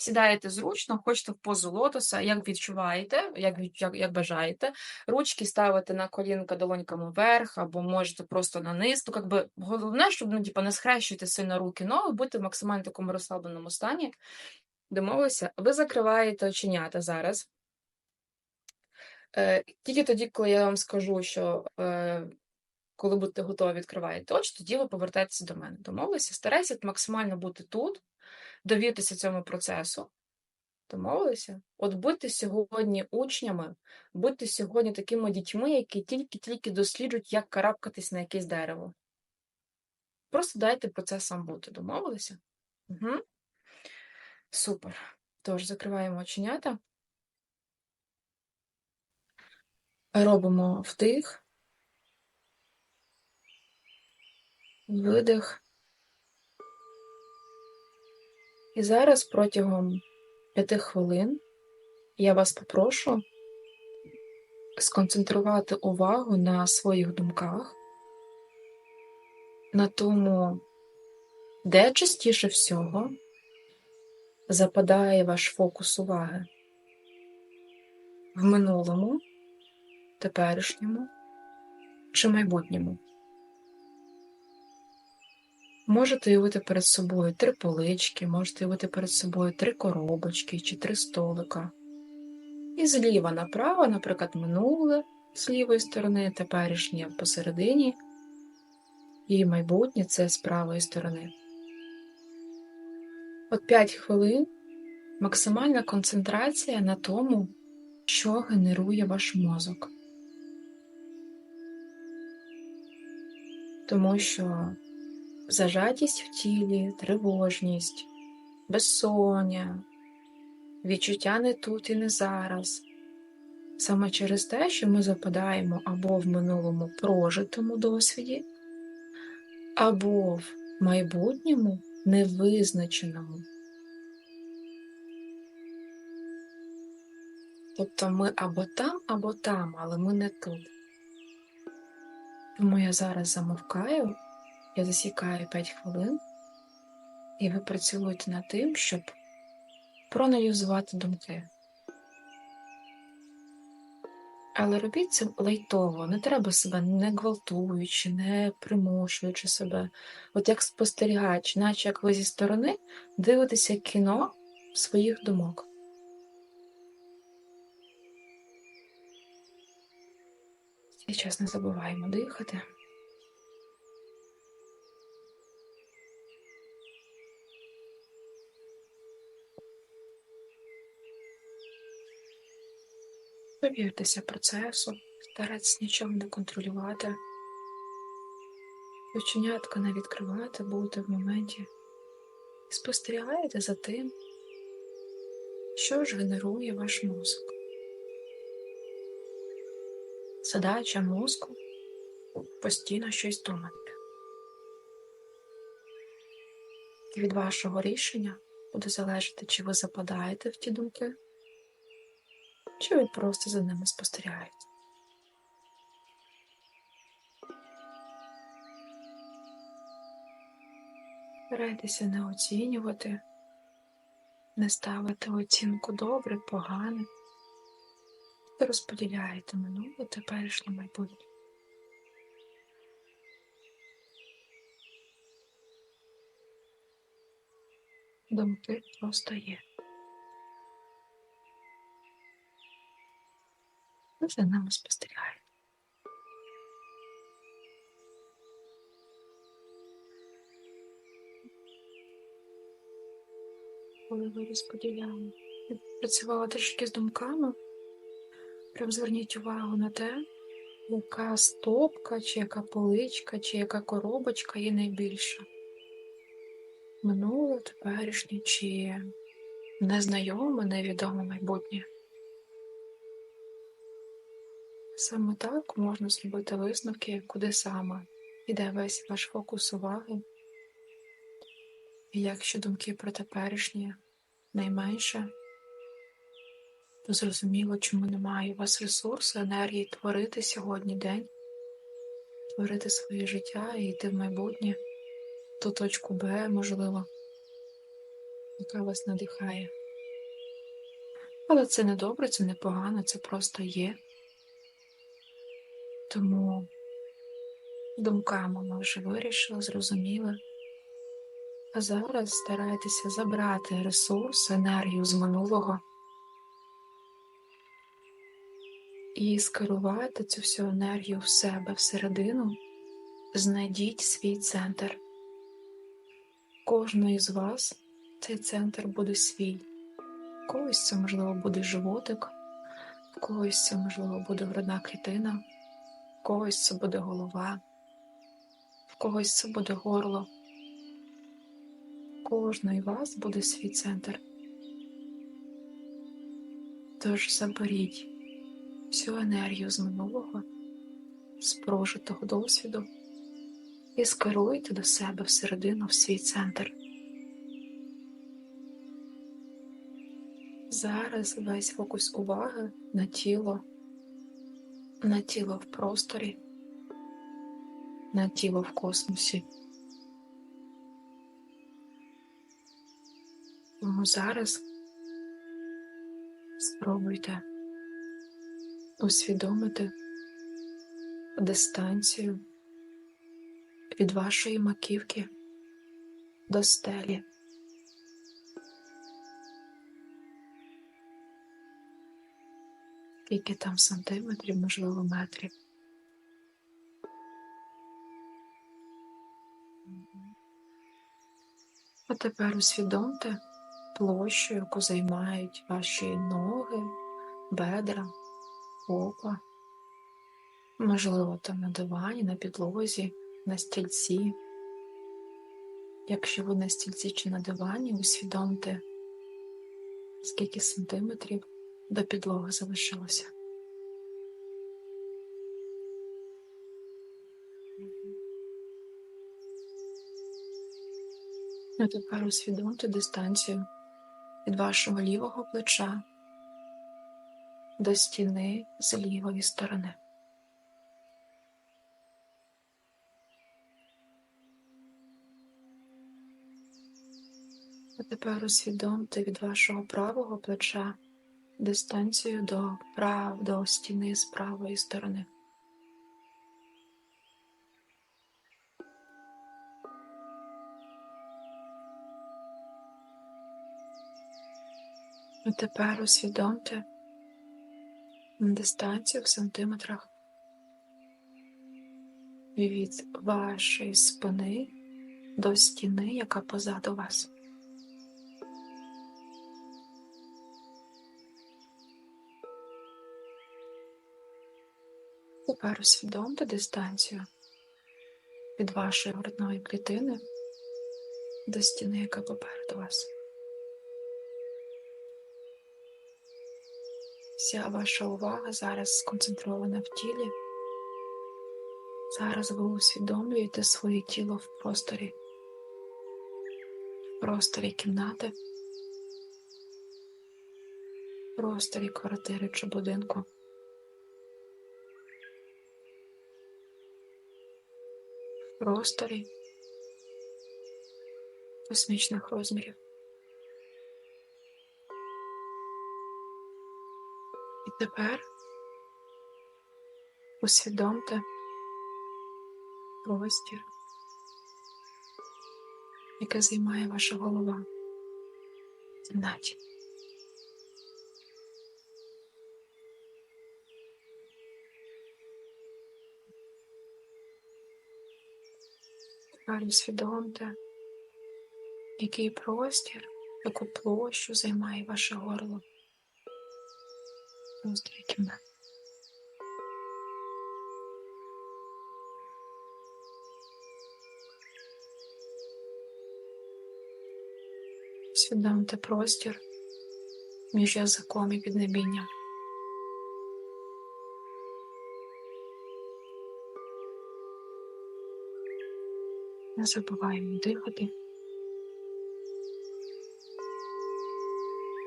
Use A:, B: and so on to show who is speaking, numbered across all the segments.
A: Сідаєте зручно, хочете в позу лотоса, як відчуваєте, як, як, як бажаєте. Ручки ставите на колінка долоньками вверх, або можете просто на низ. Ну, якби, головне, щоб ну, типу, не схрещуйте сильно руки, ноги, бути в максимально такому розслабленому стані. Домовилися? Ви закриваєте оченята зараз. Е, тільки тоді, коли я вам скажу, що е, коли будете готові, відкриваєте очі, тоді ви повертаєтеся до мене. Домовилися? Старайтеся максимально бути тут, довіртеся цьому процесу. Домовилися? От будьте сьогодні учнями, будьте сьогодні такими дітьми, які тільки-тільки досліджують, як карабкатись на якесь дерево. Просто дайте процесам бути. Домовилися? Угу. Супер. Тож, закриваємо оченята. Робимо вдих, видих. І зараз протягом п'яти хвилин я вас попрошу сконцентрувати увагу на своїх думках, на тому, де частіше всього западає ваш фокус уваги в минулому, теперішньому чи майбутньому. Можете уявити перед собою три полички, можете уявити перед собою три коробочки чи три столика. І зліва направо, наприклад, минуле з лівої сторони, теперішнє посередині, і майбутнє це з правої сторони. От 5 хвилин максимальна концентрація на тому, що генерує ваш мозок. Тому що зажатість в тілі, тривожність, безсоння, відчуття не тут і не зараз. Саме через те, що ми западаємо або в минулому прожитому досвіді, або в майбутньому невизначеному. Тобто ми або там, або там, але ми не тут. Тому я зараз замовкаю, я засікаю 5 хвилин, і ви працюєте над тим, щоб проаналізувати думки. Але робіть це лайтово, не треба себе не гвалтуючи, не примушуючи себе. От як спостерігач, наче як ви зі сторони дивитеся кіно своїх думок. І час не забуваємо дихати. Довіртеся процесу, старайтесь нічого не контролювати. Оченятка не відкривати, бути в моменті. І спостерігаєте за тим, що ж генерує ваш мозок. Задача мозку постійно щось думати. І від вашого рішення буде залежати, чи ви западаєте в ті думки, чи ви просто за ними спостерігаєте. Старайтеся не оцінювати, не ставити оцінку добре, погане. Ви розподіляєте минуле, теперішнє майбутнє. Думки просто є. За нами спостерігаєте. Коли ви розподіляли, працювала трішки з думками. Прям зверніть увагу на те, яка стопка, чи яка поличка, чи яка коробочка є найбільша. Минуле, теперішнє, чи незнайоме, невідоме майбутнє. Саме так можна зробити висновки, куди саме йде весь ваш фокус уваги. І якщо думки про теперішнє найменше, то зрозуміло, чому немає у вас ресурсу, енергії творити сьогодні день, творити своє життя і йти в майбутнє, ту точку Б, можливо, яка вас надихає. Але це не добре, це не погано, це просто є. Тому думками ми вже вирішили, зрозуміли. А зараз старайтеся забрати ресурс, енергію з минулого і скерувати цю всю енергію в себе всередину, знайдіть свій центр. Кожного із вас цей центр буде свій. Когось це, можливо, буде животик, когось це, можливо, буде грудна клітина, когось це буде голова, в когось це буде горло. Кожної вас буде свій центр. Тож заберіть всю енергію з минулого, з прожитого досвіду і скеруйте до себе всередину в свій центр. Зараз весь фокус уваги на тіло, на тіло в просторі, на тіло в космосі. Тому зараз спробуйте усвідомити дистанцію від вашої маківки до стелі. Скільки там сантиметрів, можливо, метрів. А тепер усвідомте площу, яку займають ваші ноги, бедра, попа, можливо, там на дивані, на підлозі, на стільці. Якщо ви на стільці чи на дивані, усвідомте, скільки сантиметрів до підлоги залишилося. А тепер усвідомте дистанцію від вашого лівого плеча до стіни з лівої сторони. А тепер усвідомте від вашого правого плеча дистанцію до прав, до стіни з правої сторони. А тепер усвідомте дистанцію в сантиметрах від вашої спини до стіни, яка позаду вас. Тепер усвідомте дистанцію від вашої грудної клітини до стіни, яка попереду вас. Вся ваша увага зараз сконцентрована в тілі. Зараз ви усвідомлюєте своє тіло в просторі, в просторі кімнати, в просторі квартири чи будинку. Просторі космічних розмірів. І тепер усвідомте простір, яке займає ваша голова в. Тепер усвідомте, який простір, яку площу займає ваше горло кімнати. Усвідомте простір між язиком і піднебінням. Не забуваємо дихати.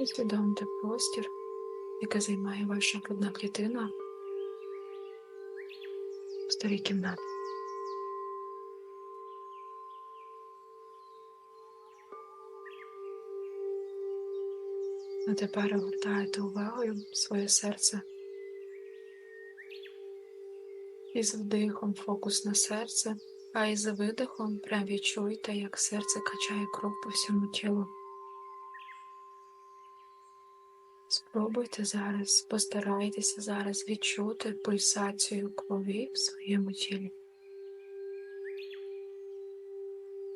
A: Усвідомте простір яке займає ваша грудна клітина в старій кімнаті. А тепер огортаєте увагою своє серце. І з вдихом фокус на серце, а із видихом прям відчуйте, як серце качає кров по всьому тілу. Спробуйте зараз, постарайтеся зараз відчути пульсацію крові в своєму тілі.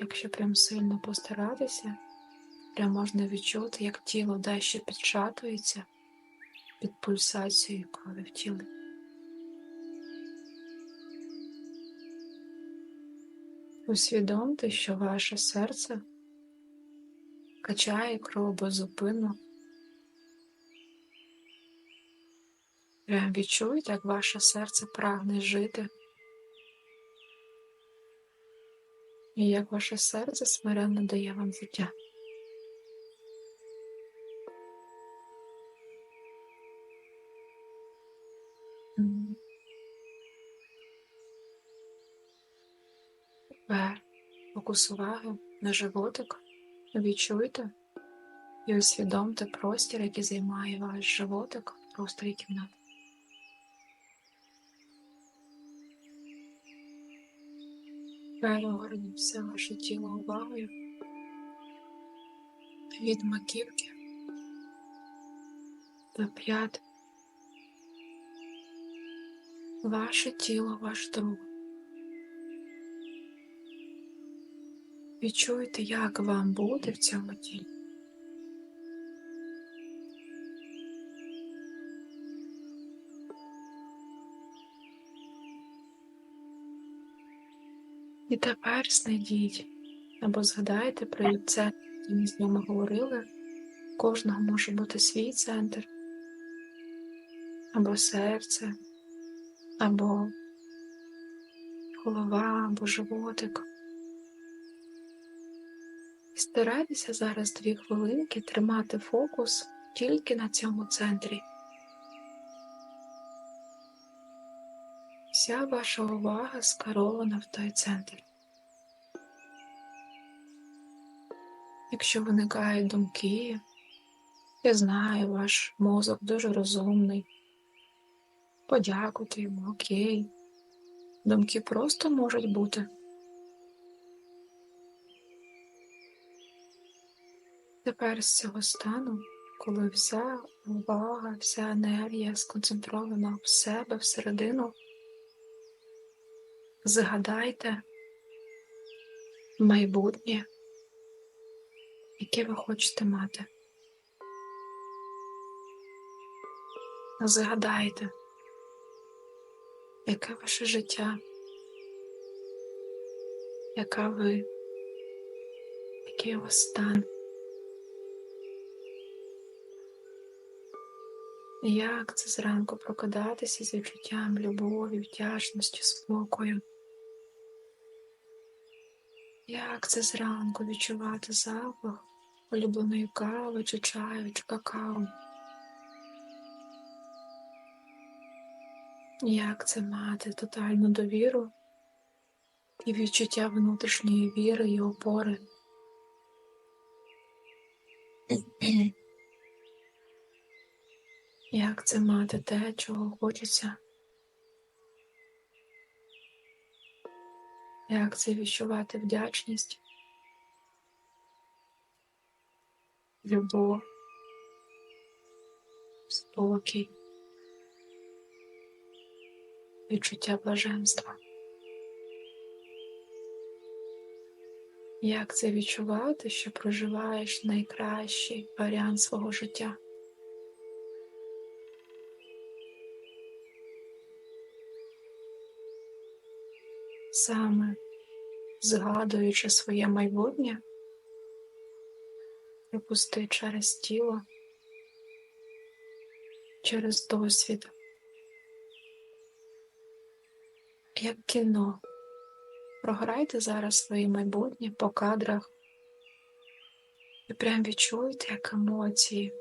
A: Якщо прям сильно постаратися, прям можна відчути, як тіло дещо підшатується під пульсацією крові в тілі. Усвідомте, що ваше серце качає кров безупинно. Прям відчуйте, як ваше серце прагне жити. І як ваше серце смиренно дає вам життя. Фокус уваги на животик. Відчуйте і усвідомте простір, який займає ваш животик в просторі кімнати. Перегорніть все ваше тіло увагою від маківки до п'ят. Ваше тіло, ваш друг. Відчуйте, як вам буде в цьому тілі. І тепер знайдіть або згадайте про це, ми з ними говорили. У Кожного може бути свій центр, або серце, або голова, або животик. Старайтеся зараз дві хвилинки тримати фокус тільки на цьому центрі. Вся ваша увага скерована в той центр. Якщо виникають думки, я знаю, ваш мозок дуже розумний. Подякуйте йому, окей. Думки просто можуть бути. Тепер з цього стану, коли вся увага, вся енергія сконцентрована в себе всередину. Згадайте майбутнє, яке ви хочете мати. Згадайте, яке ваше життя, яка ви, який у вас стан. Як це зранку прокидатися з відчуттям любові, вдячності, спокою? Як це зранку відчувати запах улюбленої кави чи чаю чи какао? Як це мати тотальну довіру і відчуття внутрішньої віри і опори? Як це мати те, чого хочеться? Як це відчувати вдячність, любов, спокій, відчуття блаженства? Як це відчувати, що проживаєш найкращий варіант свого життя? Саме згадуючи своє майбутнє, пропусти через тіло, через досвід, як кіно. Програйте зараз своє майбутнє по кадрах і прям відчуйте, як емоції,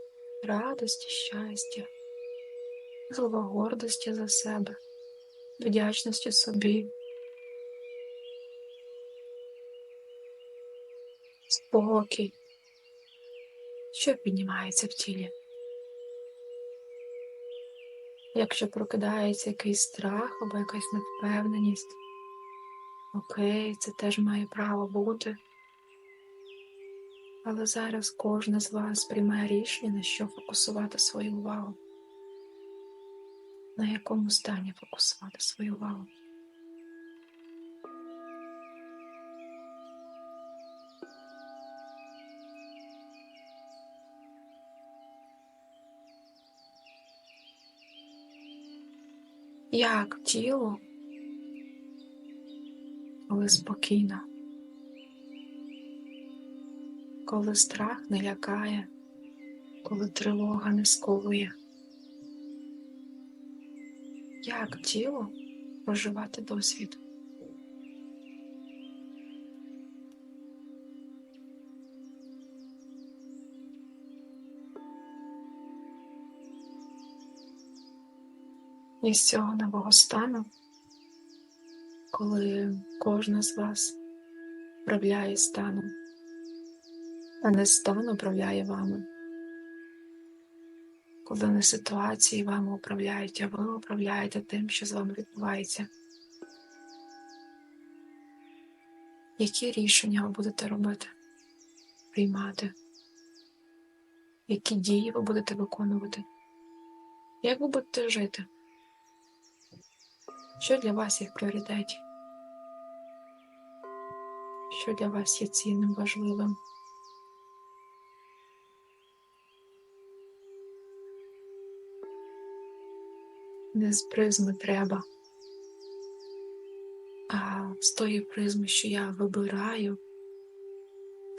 A: радості, щастя, слова гордості за себе, вдячності собі. Спокій, що піднімається в тілі. Якщо прокидається якийсь страх або якась невпевненість, окей, це теж має право бути. Але зараз кожна з вас приймає рішення, на що фокусувати свою увагу, на якому стані фокусувати свою увагу. Як тіло, коли спокійно, коли страх не лякає, коли тривога не сковує, як тіло проживати досвід? І з цього нового стану, коли кожна з вас управляє станом, а не стан управляє вами, коли не ситуації вами управляють, а ви управляєте тим, що з вами відбувається. Які рішення ви будете робити, приймати? Які дії ви будете виконувати? Як ви будете жити? Що для вас є в пріоритеті? Що для вас є цінним, важливим? Не з призми треба, а з тої призми, що я вибираю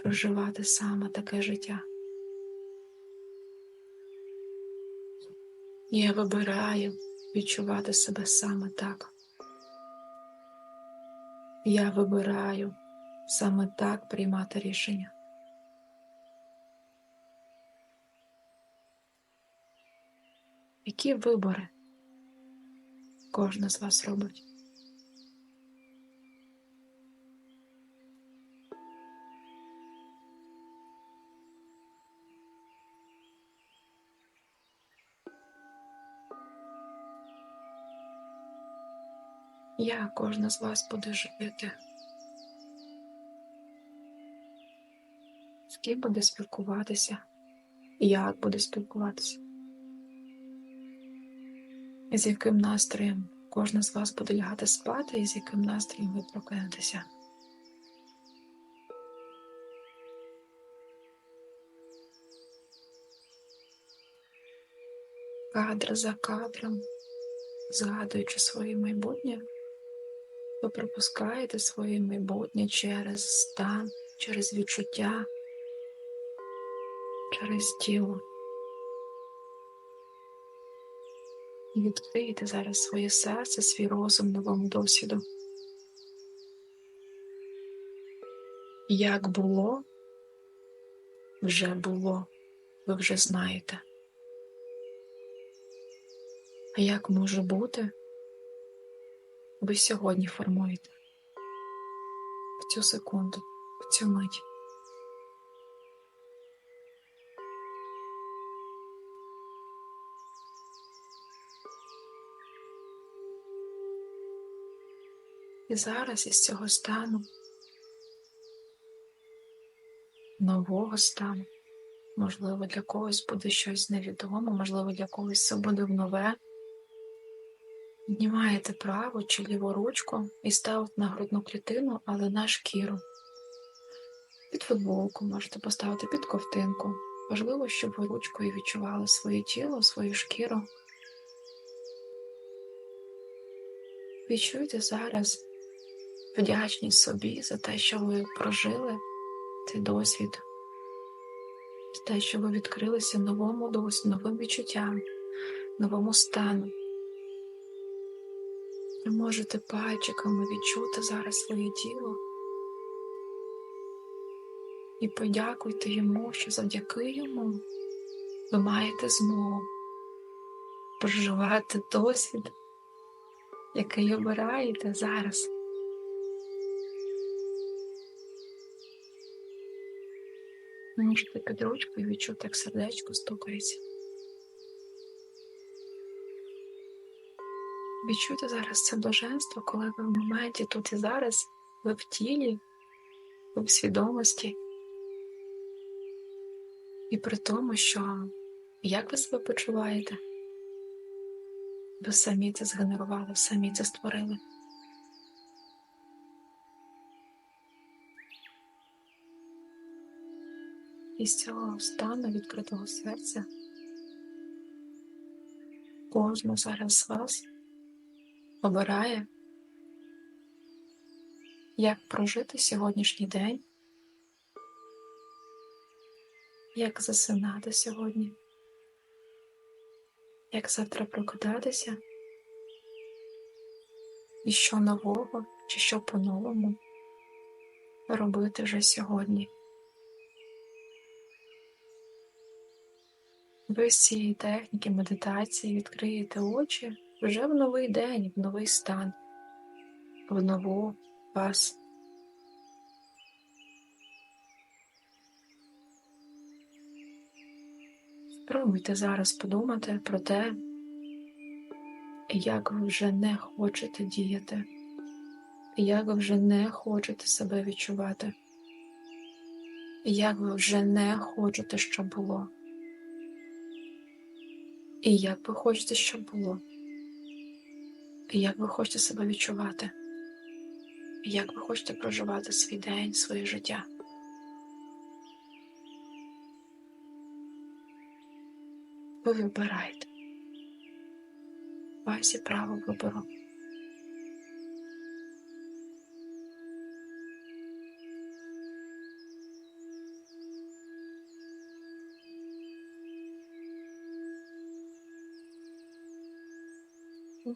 A: проживати саме таке життя. Я вибираю відчувати себе саме так. Я вибираю саме так приймати рішення. Які вибори кожна з вас робить? Як кожна з вас буде жити? З ким буде спілкуватися? Як буде спілкуватися? З яким настроєм кожна з вас буде лягати спати, і з яким настроєм ви прокинетеся? Кадр за кадром, згадуючи своє майбутнє. Ви пропускаєте своє майбутнє через стан, через відчуття, через тіло. І відкриєте зараз своє серце, свій розум новому досвіду. Як було, вже було, ви вже знаєте. А як може бути? Ви сьогодні формуєте в цю секунду, в цю мить. І зараз із цього стану, нового стану, можливо, для когось буде щось невідоме, можливо, для когось це буде нове. Піднімаєте праву чи ліву ручку і ставите на грудну клітину, але на шкіру. Під футболку можете поставити під ковтинку. Важливо, щоб ви ручкою відчували своє тіло, свою шкіру. Відчуйте зараз вдячність собі за те, що ви прожили цей досвід, за те, що ви відкрилися новому досвіду, новим відчуттям, новому стану. Ви можете пальчиками відчути зараз своє тіло і подякуйте йому, що завдяки йому ви маєте змогу проживати досвід, який обираєте зараз. Можете під ручкою відчути, як сердечко стукається. Відчуйте зараз це блаженство, коли ви в моменті тут і зараз, ви в тілі, ви в свідомості. І при тому, що як ви себе почуваєте, ви самі це згенерували, самі це створили. І з цього стану відкритого серця кожен зараз з вас обирає, як прожити сьогоднішній день, як засинати сьогодні, як завтра прокидатися, і що нового чи що по-новому робити вже сьогодні. Ви з цієї техніки медитації відкриєте очі вже в новий день, в новий стан, в нову вас. Спробуйте зараз подумати про те, як ви вже не хочете діяти, як ви вже не хочете себе відчувати, як ви вже не хочете, щоб було. І як ви хочете, щоб було? Як ви хочете себе відчувати? Як ви хочете проживати свій день, своє життя? Ви вибираєте ваші право вибору.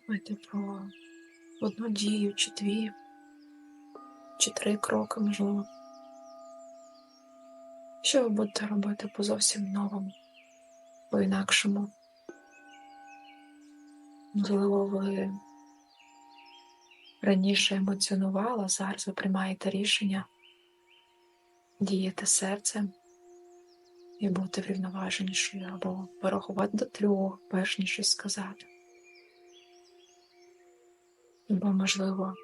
A: Думайте про одну дію, чи дві, чи три кроки, можливо. Що ви будете робити по зовсім новому, по інакшому? Можливо, ви раніше емоціонували, зараз ви приймаєте рішення діяти серцем і бути врівноваженішою або порахувати до трьох, перш ніж щось сказати. Бо, можливо,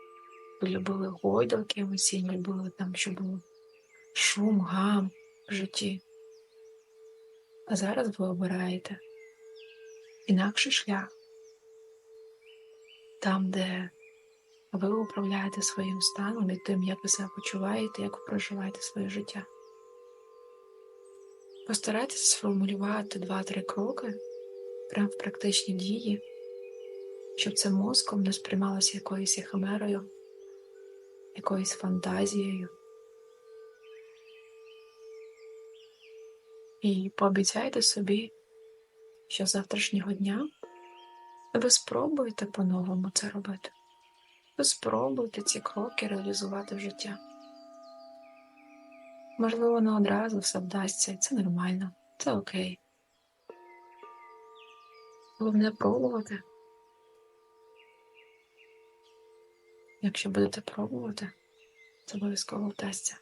A: ви любили гойдалки емоційні, любили там, щоб був шум, гам в житті. А зараз ви обираєте інакший шлях, там, де ви управляєте своїм станом і тим, як ви себе почуваєте, як ви проживаєте своє життя. Постарайтеся сформулювати два-три кроки прямо в практичній дії щоб це мозком не сприймалося якоюсь ехемерою, якоюсь фантазією. І пообіцяйте собі, що з завтрашнього дня ви спробуєте по-новому це робити. Ви спробуєте ці кроки реалізувати в життя. Можливо, не одразу все вдасться, і це нормально, це окей. Головне пробувати. Якщо будете пробувати, це обов'язково вдасться.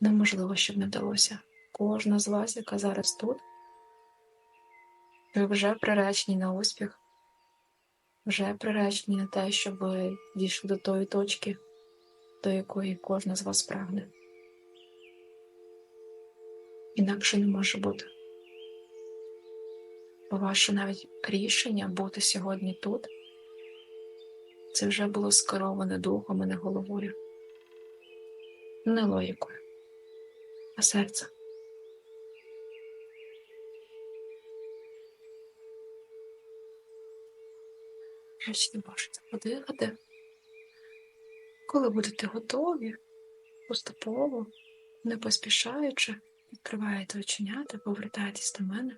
A: Неможливо, щоб не вдалося. Кожна з вас, яка зараз тут, ви вже приречені на успіх, вже приречені на те, щоб дійшли до тої точки, до якої кожна з вас прагне. Інакше не може бути. Бо ваше навіть рішення бути сьогодні тут. Це вже було скероване духом, а не головою, не логікою, а серцем. Врешті можете подихати. Коли будете готові, поступово, не поспішаючи, відкриваєте оченята, повертаєтесь до мене.